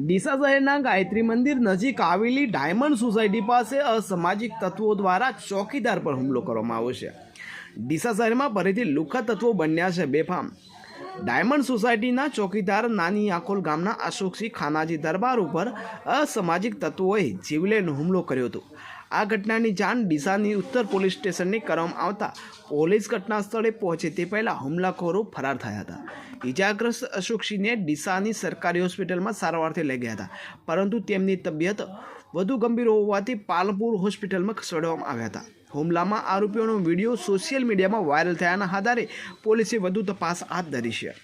ડીસા શહેરના ગાયત્રી મંદિર નજીક આવેલી ડાયમંડ સોસાયટી પાસે અસામાજિક તત્વો દ્વારા ચોકીદાર પર હુમલો કરવામાં આવ્યો છે. ડીસા શહેરમાં ફરીથી લુખા તત્વો બન્યા છે બેફામ. ડાયમંડ સોસાયટીના ચોકીદાર નાની આખોલ ગામના અશોકસિંહ ખાનાજી દરબાર ઉપર અસામાજિક તત્વોએ જીવલેણ હુમલો કર્યો હતો. આ ઘટનાની જાણ ડીસાની ઉત્તર પોલીસ સ્ટેશનને કરવામાં આવતા પોલીસ ઘટના સ્થળે પહોંચે તે પહેલાં હુમલાખોરો ફરાર થયા હતા. ઇજાગ્રસ્ત અશોકસિંહને ડીસાની સરકારી હોસ્પિટલમાં સારવારથી લઈ ગયા હતા, પરંતુ તેમની તબિયત વધુ ગંભીર હોવાથી પાલનપુર હોસ્પિટલમાં ખસેડવામાં આવ્યા હતા. હુમલામાં આરોપીઓનો વીડિયો સોશિયલ મીડિયામાં વાયરલ થયાના આધારે પોલીસે વધુ તપાસ હાથ ધરી છે.